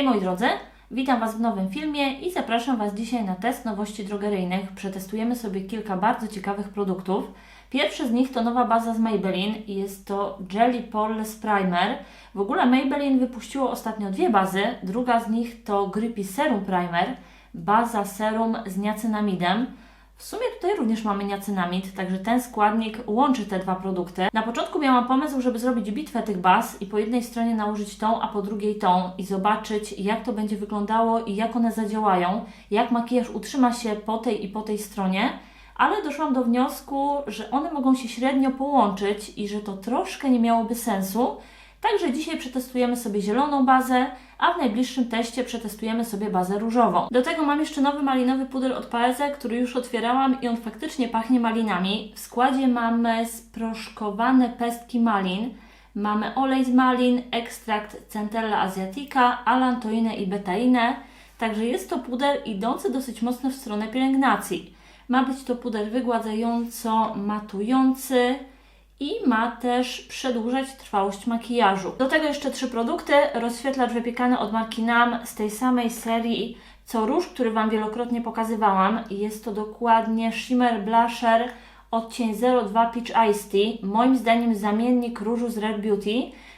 Hej moi drodzy, witam Was w nowym filmie i zapraszam Was dzisiaj na test nowości drogeryjnych. Przetestujemy sobie kilka bardzo ciekawych produktów. Pierwszy z nich to nowa baza z Maybelline i jest to Jelly Poreless Primer. W ogóle Maybelline wypuściło ostatnio dwie bazy. Druga z nich to Grippy Serum Primer, baza serum z niacinamidem. W sumie tutaj również mamy niacynamid, także ten składnik łączy te dwa produkty. Na początku miałam pomysł, żeby zrobić bitwę tych baz i po jednej stronie nałożyć tą, a po drugiej tą i zobaczyć jak to będzie wyglądało i jak one zadziałają, jak makijaż utrzyma się po tej i po tej stronie, ale doszłam do wniosku, że one mogą się średnio połączyć i że to troszkę nie miałoby sensu. Także dzisiaj przetestujemy sobie zieloną bazę, a w najbliższym teście przetestujemy sobie bazę różową. Do tego mam jeszcze nowy malinowy puder od Paese, który już otwierałam i on faktycznie pachnie malinami. W składzie mamy sproszkowane pestki malin, mamy olej z malin, ekstrakt Centella asiatica, alantoinę i betainę. Także jest to puder idący dosyć mocno w stronę pielęgnacji. Ma być to puder wygładzająco-matujący, i ma też przedłużać trwałość makijażu. Do tego jeszcze trzy produkty. Rozświetlacz wypiekany od marki NAM z tej samej serii co róż, który Wam wielokrotnie pokazywałam. Jest to dokładnie Shimmer Blusher odcień 02 Peach Ice Tea. Moim zdaniem zamiennik różu z Rare Beauty.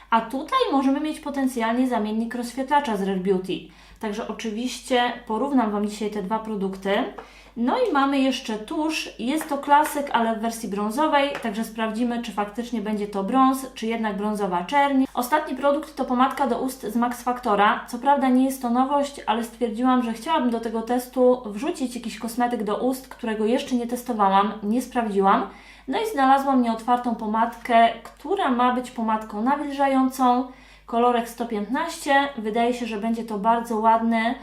A tutaj możemy mieć potencjalnie zamiennik rozświetlacza z Rare Beauty. Także oczywiście porównam Wam dzisiaj te dwa produkty. No i mamy jeszcze tusz. Jest to klasyk, ale w wersji brązowej, także sprawdzimy, czy faktycznie będzie to brąz, czy jednak brązowa czerń. Ostatni produkt to pomadka do ust z Max Factora. Co prawda nie jest to nowość, ale stwierdziłam, że chciałabym do tego testu wrzucić jakiś kosmetyk do ust, którego jeszcze nie testowałam, nie sprawdziłam. No i znalazłam nieotwartą pomadkę, która ma być pomadką nawilżającą. Kolorek 115. Wydaje się, że będzie to bardzo ładny,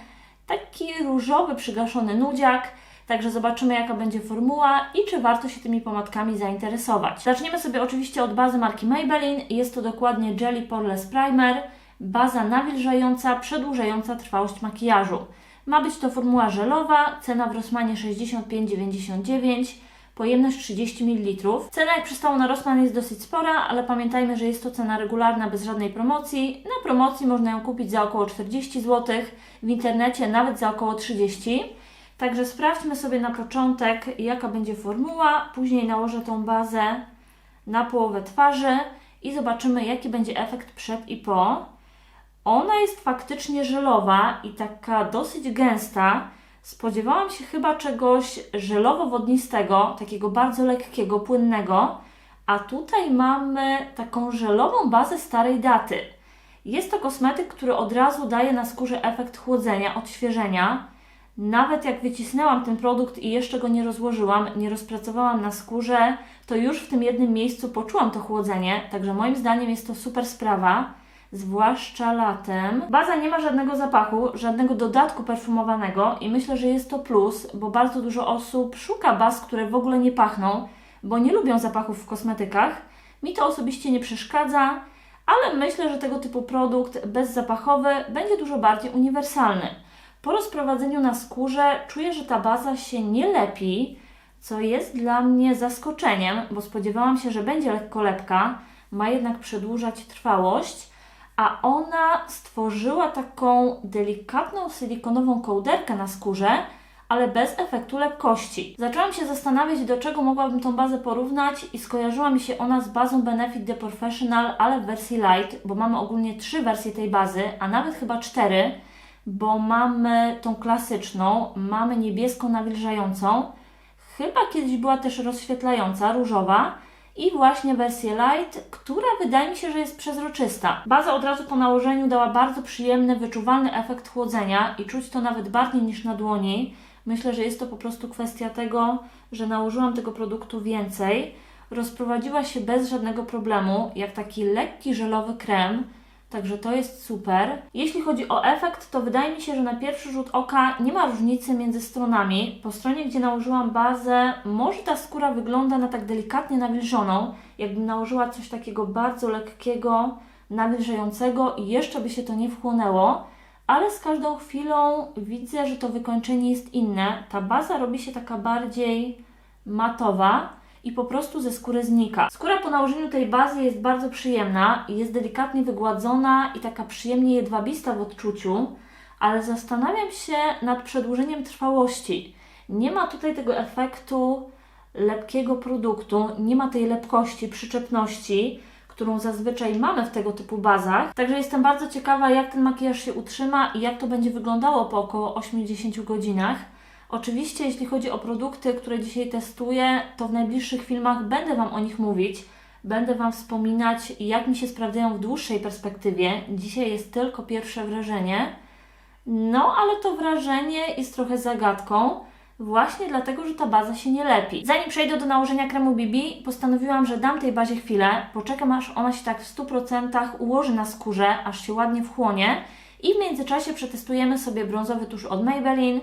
taki różowy, przygaszony nudziak. Także zobaczymy, jaka będzie formuła i czy warto się tymi pomadkami zainteresować. Zaczniemy sobie oczywiście od bazy marki Maybelline. Jest to dokładnie Jelly Poreless Primer. Baza nawilżająca, przedłużająca trwałość makijażu. Ma być to formuła żelowa, cena w Rossmanie 65,99 pojemność 30 ml. Cena jak przystało na Rossmann jest dosyć spora, ale pamiętajmy, że jest to cena regularna bez żadnej promocji. Na promocji można ją kupić za około 40 zł, w internecie nawet za około 30 Także sprawdźmy sobie na początek, jaka będzie formuła. Później nałożę tą bazę na połowę twarzy i zobaczymy, jaki będzie efekt przed i po. Ona jest faktycznie żelowa i taka dosyć gęsta. Spodziewałam się chyba czegoś żelowo-wodnistego, takiego bardzo lekkiego, płynnego, a tutaj mamy taką żelową bazę starej daty. Jest to kosmetyk, który od razu daje na skórze efekt chłodzenia, odświeżenia. Nawet jak wycisnęłam ten produkt i jeszcze go nie rozłożyłam, nie rozpracowałam na skórze, to już w tym jednym miejscu poczułam to chłodzenie, także moim zdaniem jest to super sprawa, zwłaszcza latem. Baza nie ma żadnego zapachu, żadnego dodatku perfumowanego i myślę, że jest to plus, bo bardzo dużo osób szuka baz, które w ogóle nie pachną, bo nie lubią zapachów w kosmetykach. Mi to osobiście nie przeszkadza, ale myślę, że tego typu produkt bezzapachowy będzie dużo bardziej uniwersalny. Po rozprowadzeniu na skórze czuję, że ta baza się nie lepi, co jest dla mnie zaskoczeniem, bo spodziewałam się, że będzie lekko lepka, ma jednak przedłużać trwałość, a ona stworzyła taką delikatną silikonową kołderkę na skórze, ale bez efektu lepkości. Zaczęłam się zastanawiać, do czego mogłabym tą bazę porównać i skojarzyła mi się ona z bazą Benefit The Professional, ale w wersji light, bo mamy ogólnie trzy wersje tej bazy, a nawet chyba cztery bo mamy tą klasyczną, mamy niebieską nawilżającą, chyba kiedyś była też rozświetlająca, różowa i właśnie wersję light, która wydaje mi się, że jest przezroczysta. Baza od razu po nałożeniu dała bardzo przyjemny, wyczuwalny efekt chłodzenia i czuć to nawet bardziej niż na dłoni. Myślę, że jest to po prostu kwestia tego, że nałożyłam tego produktu więcej. Rozprowadziła się bez żadnego problemu, jak taki lekki żelowy krem Także to jest super. Jeśli chodzi o efekt, to wydaje mi się, że na pierwszy rzut oka nie ma różnicy między stronami. Po stronie, gdzie nałożyłam bazę, może ta skóra wygląda na tak delikatnie nawilżoną, jakbym nałożyła coś takiego bardzo lekkiego, nawilżającego i jeszcze by się to nie wchłonęło. Ale z każdą chwilą widzę, że to wykończenie jest inne. Ta baza robi się taka bardziej matowa i po prostu ze skóry znika. Skóra po nałożeniu tej bazy jest bardzo przyjemna, jest delikatnie wygładzona i taka przyjemnie jedwabista w odczuciu. ale zastanawiam się nad przedłużeniem trwałości. Nie ma tutaj tego efektu lepkiego produktu, nie ma tej lepkości, przyczepności, którą zazwyczaj mamy w tego typu bazach. Także jestem bardzo ciekawa, jak ten makijaż się utrzyma i jak to będzie wyglądało po około 80 godzinach. Oczywiście, jeśli chodzi o produkty, które dzisiaj testuję, to w najbliższych filmach będę Wam o nich mówić. Będę Wam wspominać, jak mi się sprawdzają w dłuższej perspektywie. Dzisiaj jest tylko pierwsze wrażenie. No, ale to wrażenie jest trochę zagadką, właśnie dlatego, że ta baza się nie lepi. Zanim przejdę do nałożenia kremu BB, postanowiłam, że dam tej bazie chwilę, poczekam aż ona się tak w 100% ułoży na skórze, aż się ładnie wchłonie i w międzyczasie przetestujemy sobie brązowy tusz od Maybelline.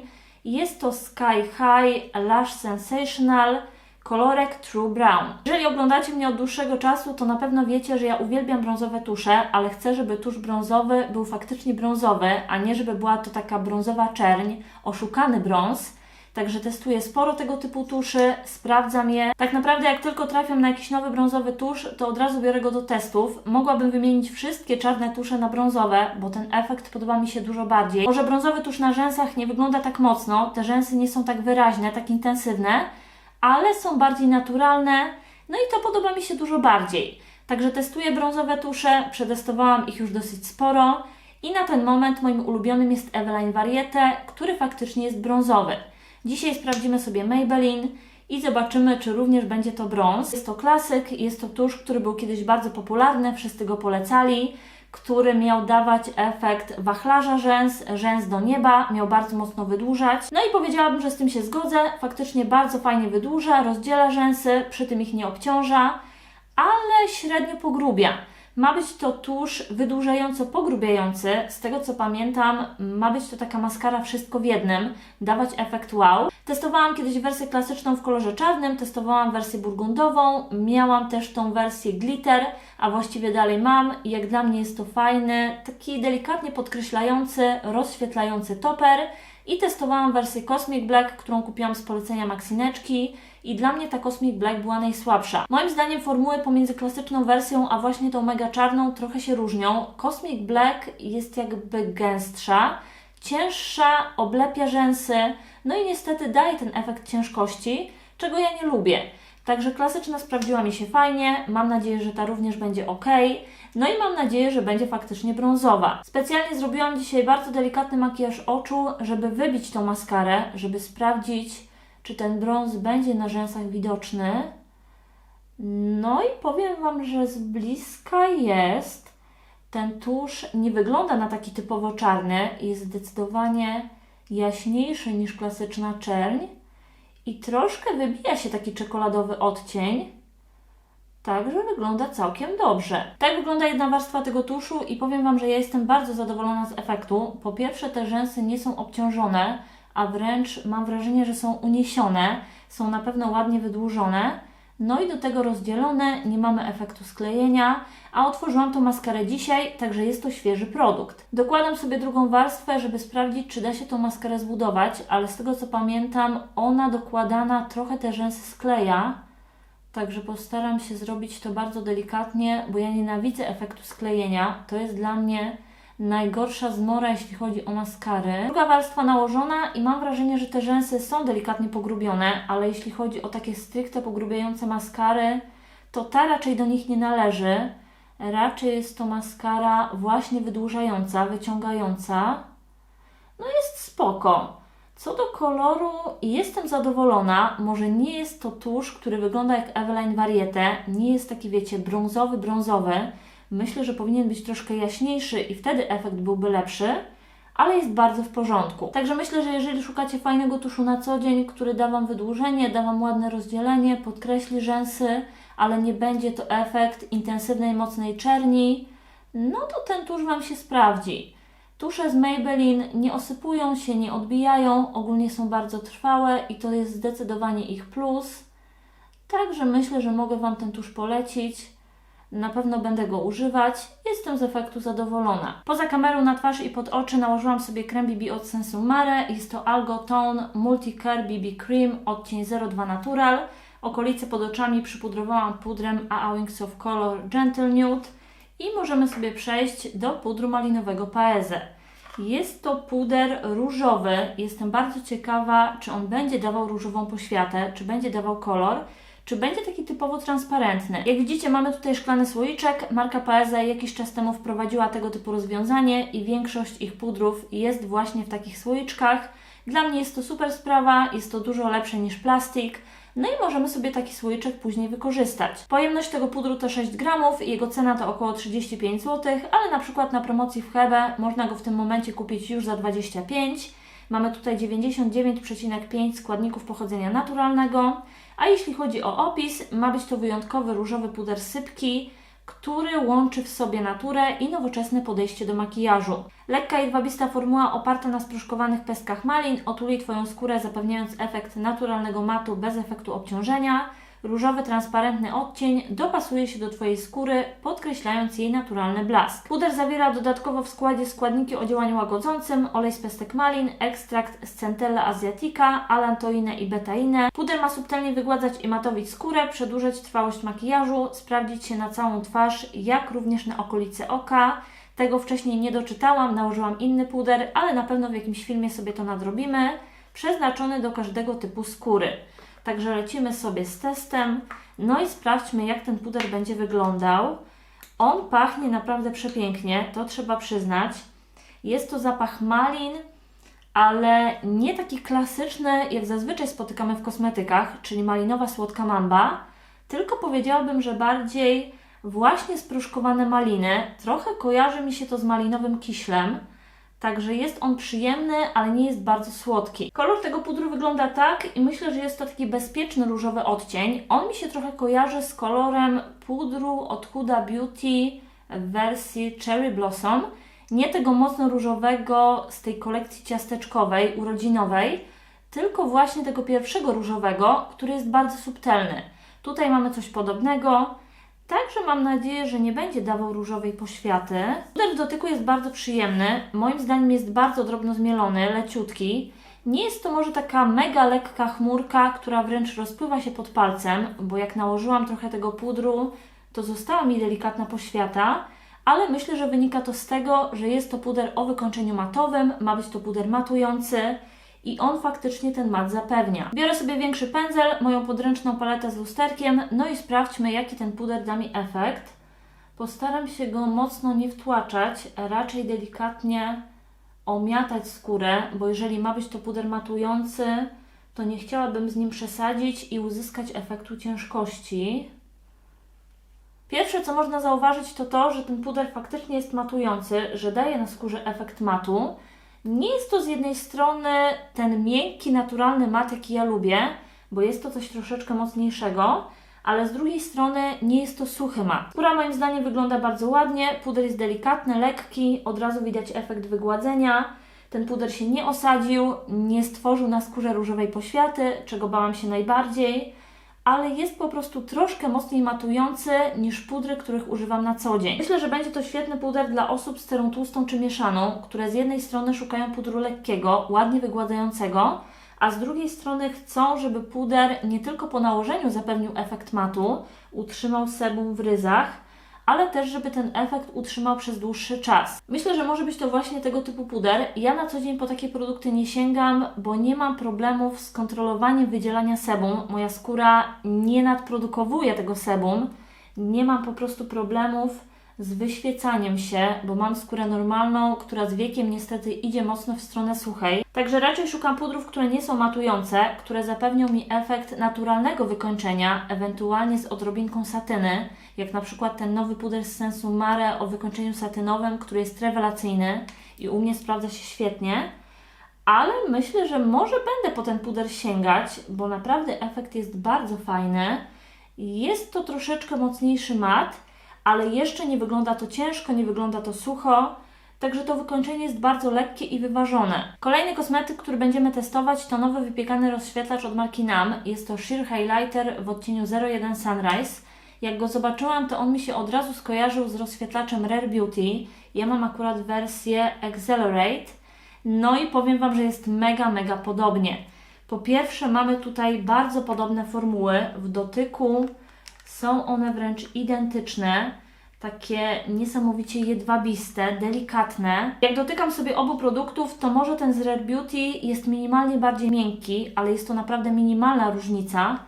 Jest to Sky High Lash Sensational kolorek True Brown. Jeżeli oglądacie mnie od dłuższego czasu, to na pewno wiecie, że ja uwielbiam brązowe tusze, ale chcę, żeby tusz brązowy był faktycznie brązowy, a nie żeby była to taka brązowa czerń, oszukany brąz. Także testuję sporo tego typu tuszy, sprawdzam je. Tak naprawdę jak tylko trafiam na jakiś nowy brązowy tusz, to od razu biorę go do testów. Mogłabym wymienić wszystkie czarne tusze na brązowe, bo ten efekt podoba mi się dużo bardziej. Może brązowy tusz na rzęsach nie wygląda tak mocno, te rzęsy nie są tak wyraźne, tak intensywne, ale są bardziej naturalne, no i to podoba mi się dużo bardziej. Także testuję brązowe tusze, przetestowałam ich już dosyć sporo i na ten moment moim ulubionym jest Eveline Variete, który faktycznie jest brązowy. Dzisiaj sprawdzimy sobie Maybelline i zobaczymy, czy również będzie to brąz. Jest to klasyk, jest to tusz, który był kiedyś bardzo popularny, wszyscy go polecali, który miał dawać efekt wachlarza rzęs, rzęs do nieba, miał bardzo mocno wydłużać. No i powiedziałabym, że z tym się zgodzę. Faktycznie bardzo fajnie wydłuża, rozdziela rzęsy, przy tym ich nie obciąża, ale średnio pogrubia. Ma być to tusz wydłużająco pogrubiający. Z tego co pamiętam, ma być to taka maskara wszystko w jednym, dawać efekt wow. Testowałam kiedyś wersję klasyczną w kolorze czarnym, testowałam wersję burgundową, miałam też tą wersję glitter, a właściwie dalej mam. Jak dla mnie jest to fajny, taki delikatnie podkreślający, rozświetlający toper. I testowałam wersję Cosmic Black, którą kupiłam z polecenia Maxineczki i dla mnie ta Cosmic Black była najsłabsza. Moim zdaniem formuły pomiędzy klasyczną wersją, a właśnie tą mega czarną trochę się różnią. Cosmic Black jest jakby gęstsza, cięższa, oblepia rzęsy, no i niestety daje ten efekt ciężkości, czego ja nie lubię. Także klasyczna sprawdziła mi się fajnie, mam nadzieję, że ta również będzie ok. No i mam nadzieję, że będzie faktycznie brązowa. Specjalnie zrobiłam dzisiaj bardzo delikatny makijaż oczu, żeby wybić tą maskarę, żeby sprawdzić, czy ten brąz będzie na rzęsach widoczny. No i powiem Wam, że z bliska jest. Ten tusz nie wygląda na taki typowo czarny, jest zdecydowanie jaśniejszy niż klasyczna czerń i troszkę wybija się taki czekoladowy odcień. Także wygląda całkiem dobrze. Tak wygląda jedna warstwa tego tuszu i powiem Wam, że ja jestem bardzo zadowolona z efektu. Po pierwsze te rzęsy nie są obciążone, a wręcz mam wrażenie, że są uniesione, są na pewno ładnie wydłużone. No i do tego rozdzielone, nie mamy efektu sklejenia, a otworzyłam tą maskarę dzisiaj, także jest to świeży produkt. Dokładam sobie drugą warstwę, żeby sprawdzić, czy da się tą maskarę zbudować, ale z tego co pamiętam, ona dokładana trochę te rzęsy skleja, także postaram się zrobić to bardzo delikatnie, bo ja nienawidzę efektu sklejenia. To jest dla mnie najgorsza zmora, jeśli chodzi o maskary. Druga warstwa nałożona i mam wrażenie, że te rzęsy są delikatnie pogrubione, ale jeśli chodzi o takie stricte pogrubiające maskary, to ta raczej do nich nie należy. Raczej jest to maskara właśnie wydłużająca, wyciągająca. No jest spoko. Co do koloru, jestem zadowolona. Może nie jest to tusz, który wygląda jak Eveline Variete. Nie jest taki, wiecie, brązowy, brązowy. Myślę, że powinien być troszkę jaśniejszy i wtedy efekt byłby lepszy, ale jest bardzo w porządku. Także myślę, że jeżeli szukacie fajnego tuszu na co dzień, który da Wam wydłużenie, da Wam ładne rozdzielenie, podkreśli rzęsy, ale nie będzie to efekt intensywnej, mocnej czerni, no to ten tusz Wam się sprawdzi. Tusze z Maybelline nie osypują się, nie odbijają, ogólnie są bardzo trwałe i to jest zdecydowanie ich plus. Także myślę, że mogę Wam ten tusz polecić. Na pewno będę go używać. Jestem z efektu zadowolona. Poza kamerą na twarz i pod oczy nałożyłam sobie krem BB od Sensumare. Jest to Algo Tone Multi Care BB Cream odcień 02 Natural. Okolice pod oczami przypudrowałam pudrem AA Wings of Color Gentle Nude. I możemy sobie przejść do pudru malinowego Paese. Jest to puder różowy. Jestem bardzo ciekawa, czy on będzie dawał różową poświatę, czy będzie dawał kolor, czy będzie taki typowo transparentny. Jak widzicie, mamy tutaj szklany słoiczek. Marka Paeza jakiś czas temu wprowadziła tego typu rozwiązanie i większość ich pudrów jest właśnie w takich słoiczkach. Dla mnie jest to super sprawa, jest to dużo lepsze niż plastik. No i możemy sobie taki słoiczek później wykorzystać. Pojemność tego pudru to 6 gramów i jego cena to około 35 zł, ale na przykład na promocji w Hebe można go w tym momencie kupić już za 25. Mamy tutaj 99,5 składników pochodzenia naturalnego, a jeśli chodzi o opis, ma być to wyjątkowy różowy puder sypki, który łączy w sobie naturę i nowoczesne podejście do makijażu. Lekka i dwabista formuła oparta na sproszkowanych pestkach malin otuli Twoją skórę, zapewniając efekt naturalnego matu bez efektu obciążenia. Różowy, transparentny odcień dopasuje się do Twojej skóry, podkreślając jej naturalny blask. Puder zawiera dodatkowo w składzie składniki o działaniu łagodzącym, olej z pestek malin, ekstrakt z Centella asiatica, alantoinę i betainę. Puder ma subtelnie wygładzać i matowić skórę, przedłużać trwałość makijażu, sprawdzić się na całą twarz, jak również na okolice oka. Tego wcześniej nie doczytałam, nałożyłam inny puder, ale na pewno w jakimś filmie sobie to nadrobimy. Przeznaczony do każdego typu skóry. Także lecimy sobie z testem. No i sprawdźmy, jak ten puder będzie wyglądał. On pachnie naprawdę przepięknie, to trzeba przyznać. Jest to zapach malin, ale nie taki klasyczny, jak zazwyczaj spotykamy w kosmetykach, czyli malinowa słodka mamba, tylko powiedziałabym, że bardziej właśnie spruszkowane maliny. Trochę kojarzy mi się to z malinowym kiślem. Także jest on przyjemny, ale nie jest bardzo słodki. Kolor tego pudru wygląda tak i myślę, że jest to taki bezpieczny różowy odcień. On mi się trochę kojarzy z kolorem pudru od Huda Beauty w wersji Cherry Blossom. Nie tego mocno różowego z tej kolekcji ciasteczkowej, urodzinowej, tylko właśnie tego pierwszego różowego, który jest bardzo subtelny. Tutaj mamy coś podobnego. Także mam nadzieję, że nie będzie dawał różowej poświaty. Puder w dotyku jest bardzo przyjemny. Moim zdaniem jest bardzo drobno zmielony, leciutki. Nie jest to może taka mega lekka chmurka, która wręcz rozpływa się pod palcem, bo jak nałożyłam trochę tego pudru, to została mi delikatna poświata, ale myślę, że wynika to z tego, że jest to puder o wykończeniu matowym, ma być to puder matujący i on faktycznie ten mat zapewnia. Biorę sobie większy pędzel, moją podręczną paletę z lusterkiem, no i sprawdźmy, jaki ten puder da mi efekt. Postaram się go mocno nie wtłaczać, raczej delikatnie omiatać skórę, bo jeżeli ma być to puder matujący, to nie chciałabym z nim przesadzić i uzyskać efektu ciężkości. Pierwsze, co można zauważyć, to to, że ten puder faktycznie jest matujący, że daje na skórze efekt matu. Nie jest to z jednej strony ten miękki, naturalny mat, jaki ja lubię, bo jest to coś troszeczkę mocniejszego, ale z drugiej strony nie jest to suchy mat. Skóra moim zdaniem wygląda bardzo ładnie, puder jest delikatny, lekki, od razu widać efekt wygładzenia. Ten puder się nie osadził, nie stworzył na skórze różowej poświaty, czego bałam się najbardziej, ale jest po prostu troszkę mocniej matujący niż pudry, których używam na co dzień. Myślę, że będzie to świetny puder dla osób z cerą tłustą czy mieszaną, które z jednej strony szukają pudru lekkiego, ładnie wygładzającego, a z drugiej strony chcą, żeby puder nie tylko po nałożeniu zapewnił efekt matu, utrzymał sebum w ryzach, ale też, żeby ten efekt utrzymał przez dłuższy czas. Myślę, że może być to właśnie tego typu puder. Ja na co dzień po takie produkty nie sięgam, bo nie mam problemów z kontrolowaniem wydzielania sebum. Moja skóra nie nadprodukowuje tego sebum. Nie mam po prostu problemów z wyświecaniem się, bo mam skórę normalną, która z wiekiem niestety idzie mocno w stronę suchej. Także raczej szukam pudrów, które nie są matujące, które zapewnią mi efekt naturalnego wykończenia, ewentualnie z odrobinką satyny, jak na przykład ten nowy puder z sensu Mare o wykończeniu satynowym, który jest rewelacyjny i u mnie sprawdza się świetnie. Ale myślę, że może będę po ten puder sięgać, bo naprawdę efekt jest bardzo fajny. Jest to troszeczkę mocniejszy mat, ale jeszcze nie wygląda to ciężko, nie wygląda to sucho. Także to wykończenie jest bardzo lekkie i wyważone. Kolejny kosmetyk, który będziemy testować to nowy wypiekany rozświetlacz od marki NAM. Jest to Sheer Highlighter w odcieniu 01 Sunrise. Jak go zobaczyłam, to on mi się od razu skojarzył z rozświetlaczem Rare Beauty. Ja mam akurat wersję Accelerate. No i powiem Wam, że jest mega, mega podobnie. Po pierwsze mamy tutaj bardzo podobne formuły. W dotyku są one wręcz identyczne. takie niesamowicie jedwabiste, delikatne. Jak dotykam sobie obu produktów, to może ten z Rare Beauty jest minimalnie bardziej miękki, ale jest to naprawdę minimalna różnica.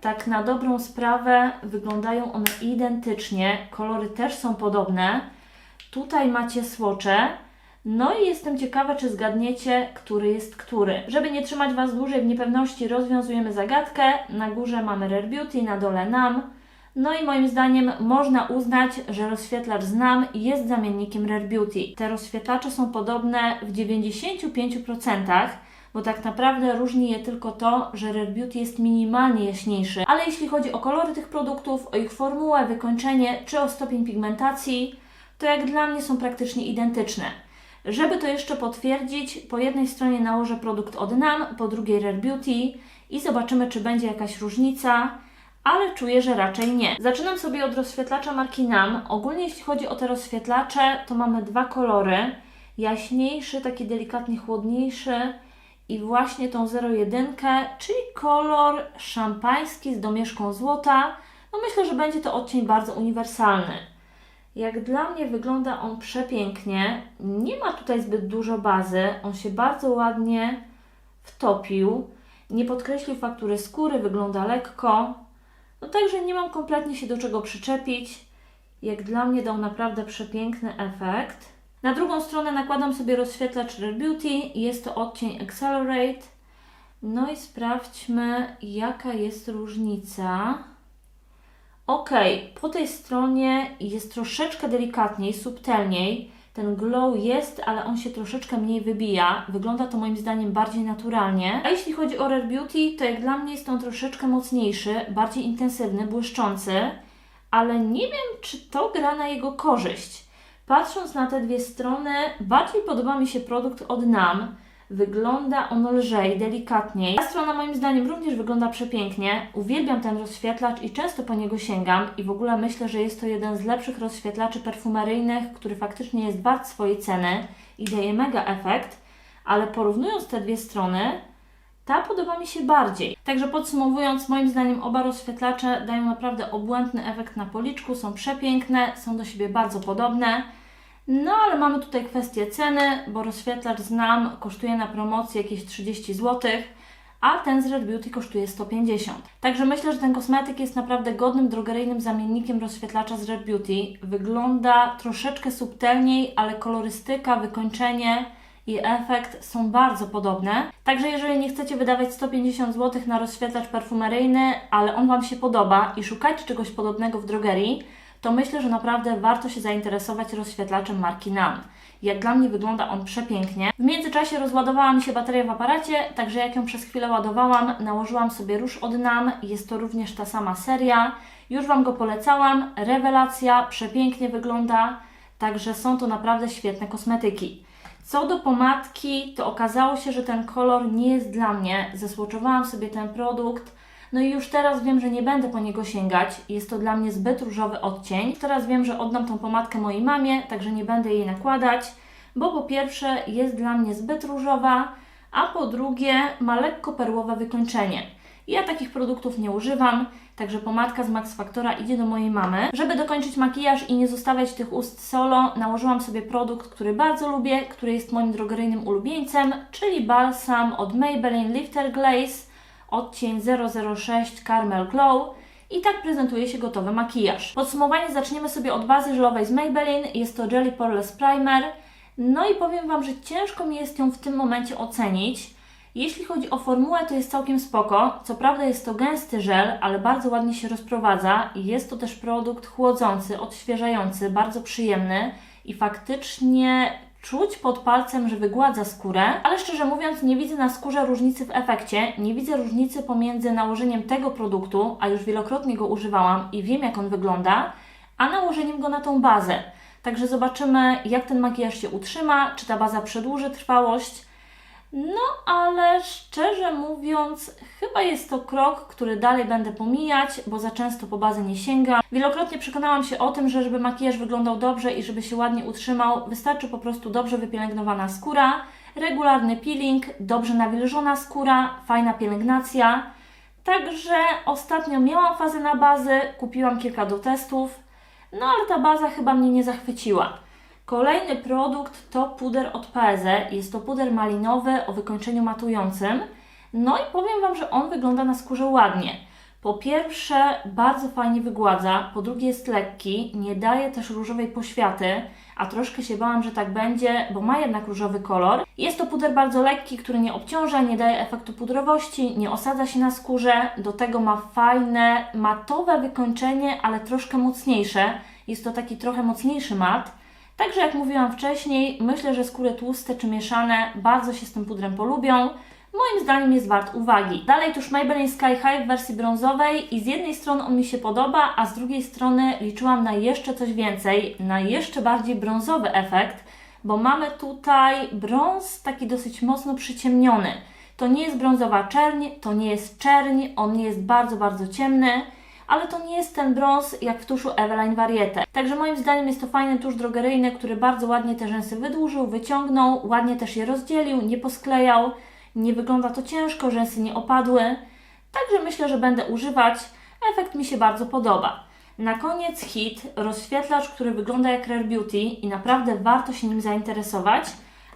Tak na dobrą sprawę wyglądają one identycznie, kolory też są podobne. Tutaj macie słocze. No i jestem ciekawa, czy zgadniecie, który jest który. Żeby nie trzymać Was dłużej w niepewności, rozwiązujemy zagadkę. Na górze mamy Rare Beauty, na dole nam. No i moim zdaniem można uznać, że rozświetlacz znam jest zamiennikiem Rare Beauty. Te rozświetlacze są podobne w 95%, bo tak naprawdę różni je tylko to, że Rare Beauty jest minimalnie jaśniejszy. Ale jeśli chodzi o kolory tych produktów, o ich formułę, wykończenie czy o stopień pigmentacji, to jak dla mnie są praktycznie identyczne. Żeby to jeszcze potwierdzić, po jednej stronie nałożę produkt od NAM, po drugiej Rare Beauty i zobaczymy, czy będzie jakaś różnica, ale czuję, że raczej nie. Zaczynam sobie od rozświetlacza marki NAM. Ogólnie jeśli chodzi o te rozświetlacze, to mamy dwa kolory. Jaśniejszy, taki delikatnie chłodniejszy i właśnie tą 01, czyli kolor szampański z domieszką złota. No myślę, że będzie to odcień bardzo uniwersalny. Jak dla mnie wygląda on przepięknie. Nie ma tutaj zbyt dużo bazy. On się bardzo ładnie wtopił. Nie podkreślił faktury skóry, wygląda lekko. No także nie mam kompletnie się do czego przyczepić. Jak dla mnie dał naprawdę przepiękny efekt. Na drugą stronę nakładam sobie rozświetlacz Rare Beauty. Jest to odcień Accelerate. No i sprawdźmy, jaka jest różnica. Ok, po tej stronie jest troszeczkę delikatniej, subtelniej. Ten glow jest, ale on się troszeczkę mniej wybija. Wygląda to moim zdaniem bardziej naturalnie. A jeśli chodzi o Rare Beauty, to jak dla mnie jest on troszeczkę mocniejszy, bardziej intensywny, błyszczący, ale nie wiem, czy to gra na jego korzyść. Patrząc na te dwie strony, bardziej podoba mi się produkt od NAM. Wygląda on lżej, delikatniej. Ta strona moim zdaniem również wygląda przepięknie. Uwielbiam ten rozświetlacz i często po niego sięgam i w ogóle myślę, że jest to jeden z lepszych rozświetlaczy perfumeryjnych, który faktycznie jest wart swojej ceny i daje mega efekt, ale porównując te dwie strony, ta podoba mi się bardziej. Także podsumowując, moim zdaniem oba rozświetlacze dają naprawdę obłędny efekt na policzku, są przepiękne, są do siebie bardzo podobne. No ale mamy tutaj kwestię ceny, bo rozświetlacz znam kosztuje na promocji jakieś 30 zł, a ten z Red Beauty kosztuje 150. Także myślę, że ten kosmetyk jest naprawdę godnym drogeryjnym zamiennikiem rozświetlacza z Red Beauty. Wygląda troszeczkę subtelniej, ale kolorystyka, wykończenie i efekt są bardzo podobne. Także jeżeli nie chcecie wydawać 150 zł na rozświetlacz perfumeryjny, ale on Wam się podoba i szukacie czegoś podobnego w drogerii, to myślę, że naprawdę warto się zainteresować rozświetlaczem marki NAM. Jak dla mnie wygląda on przepięknie. W międzyczasie rozładowała mi się bateria w aparacie, także jak ją przez chwilę ładowałam, nałożyłam sobie róż od NAM. Jest to również ta sama seria. Już Wam go polecałam. Rewelacja, przepięknie wygląda. Także są to naprawdę świetne kosmetyki. Co do pomadki, to okazało się, że ten kolor nie jest dla mnie. Zesłoczowałam sobie ten produkt no i już teraz wiem, że nie będę po niego sięgać. Jest to dla mnie zbyt różowy odcień. Teraz wiem, że oddam tą pomadkę mojej mamie, także nie będę jej nakładać, bo po pierwsze jest dla mnie zbyt różowa, a po drugie ma lekko perłowe wykończenie. Ja takich produktów nie używam, także pomadka z Max Factora idzie do mojej mamy. Żeby dokończyć makijaż i nie zostawiać tych ust solo, nałożyłam sobie produkt, który bardzo lubię, który jest moim drogeryjnym ulubieńcem, czyli balsam od Maybelline Lifter Glaze odcień 006 Caramel Glow i tak prezentuje się gotowy makijaż. Podsumowanie zaczniemy sobie od bazy żelowej z Maybelline, jest to Jelly Poreless Primer. No i powiem Wam, że ciężko mi jest ją w tym momencie ocenić. Jeśli chodzi o formułę, to jest całkiem spoko. Co prawda jest to gęsty żel, ale bardzo ładnie się rozprowadza jest to też produkt chłodzący, odświeżający, bardzo przyjemny i faktycznie Czuć pod palcem, że wygładza skórę, ale szczerze mówiąc nie widzę na skórze różnicy w efekcie, nie widzę różnicy pomiędzy nałożeniem tego produktu, a już wielokrotnie go używałam i wiem jak on wygląda, a nałożeniem go na tą bazę. Także zobaczymy jak ten makijaż się utrzyma, czy ta baza przedłuży trwałość, no, ale szczerze mówiąc, chyba jest to krok, który dalej będę pomijać, bo za często po bazę nie sięgam. Wielokrotnie przekonałam się o tym, że żeby makijaż wyglądał dobrze i żeby się ładnie utrzymał, wystarczy po prostu dobrze wypielęgnowana skóra, regularny peeling, dobrze nawilżona skóra, fajna pielęgnacja. Także ostatnio miałam fazę na bazę, kupiłam kilka do testów. no ale ta baza chyba mnie nie zachwyciła. Kolejny produkt to puder od Paeze. Jest to puder malinowy o wykończeniu matującym. No i powiem Wam, że on wygląda na skórze ładnie. Po pierwsze, bardzo fajnie wygładza, po drugie jest lekki, nie daje też różowej poświaty, a troszkę się bałam, że tak będzie, bo ma jednak różowy kolor. Jest to puder bardzo lekki, który nie obciąża, nie daje efektu pudrowości, nie osadza się na skórze, do tego ma fajne, matowe wykończenie, ale troszkę mocniejsze. Jest to taki trochę mocniejszy mat. Także jak mówiłam wcześniej, myślę, że skóry tłuste czy mieszane bardzo się z tym pudrem polubią. Moim zdaniem jest wart uwagi. Dalej tuż Maybelline Sky High w wersji brązowej i z jednej strony on mi się podoba, a z drugiej strony liczyłam na jeszcze coś więcej, na jeszcze bardziej brązowy efekt, bo mamy tutaj brąz taki dosyć mocno przyciemniony. To nie jest brązowa czerń, to nie jest czerń, on nie jest bardzo, bardzo ciemny, ale to nie jest ten brąz jak w tuszu Eveline Variete. Także moim zdaniem jest to fajny tusz drogeryjny, który bardzo ładnie te rzęsy wydłużył, wyciągnął, ładnie też je rozdzielił, nie posklejał. Nie wygląda to ciężko, rzęsy nie opadły. Także myślę, że będę używać. Efekt mi się bardzo podoba. Na koniec hit, rozświetlacz, który wygląda jak Rare Beauty i naprawdę warto się nim zainteresować.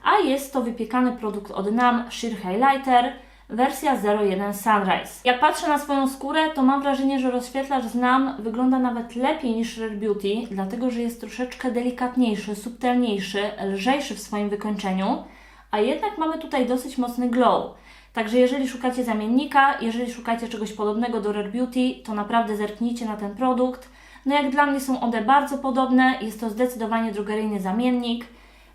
A jest to wypiekany produkt od NAM Sheer Highlighter, wersja 01 Sunrise. Jak patrzę na swoją skórę, to mam wrażenie, że rozświetlacz z NAM wygląda nawet lepiej niż Rare Beauty, dlatego że jest troszeczkę delikatniejszy, subtelniejszy, lżejszy w swoim wykończeniu a jednak mamy tutaj dosyć mocny glow. Także jeżeli szukacie zamiennika, jeżeli szukacie czegoś podobnego do Rare Beauty, to naprawdę zerknijcie na ten produkt. No jak dla mnie są one bardzo podobne, jest to zdecydowanie drogeryjny zamiennik.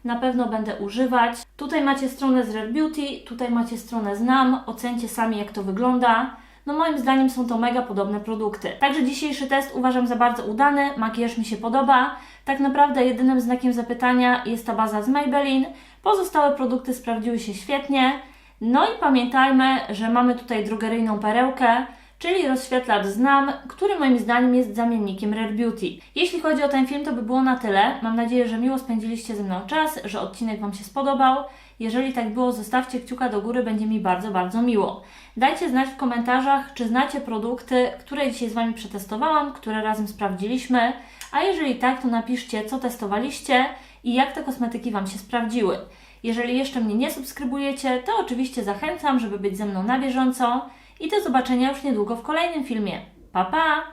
Na pewno będę używać. Tutaj macie stronę z Rare Beauty, tutaj macie stronę z NAM. Ocencie sami jak to wygląda. No moim zdaniem są to mega podobne produkty. Także dzisiejszy test uważam za bardzo udany, makijaż mi się podoba. Tak naprawdę jedynym znakiem zapytania jest ta baza z Maybelline. Pozostałe produkty sprawdziły się świetnie. No i pamiętajmy, że mamy tutaj drogeryjną perełkę, czyli rozświetlacz znam, który moim zdaniem jest zamiennikiem Rare Beauty. Jeśli chodzi o ten film, to by było na tyle. Mam nadzieję, że miło spędziliście ze mną czas, że odcinek Wam się spodobał. Jeżeli tak było, zostawcie kciuka do góry, będzie mi bardzo, bardzo miło. Dajcie znać w komentarzach, czy znacie produkty, które dzisiaj z Wami przetestowałam, które razem sprawdziliśmy. A jeżeli tak, to napiszcie, co testowaliście i jak te kosmetyki Wam się sprawdziły. Jeżeli jeszcze mnie nie subskrybujecie, to oczywiście zachęcam, żeby być ze mną na bieżąco i do zobaczenia już niedługo w kolejnym filmie. Pa pa!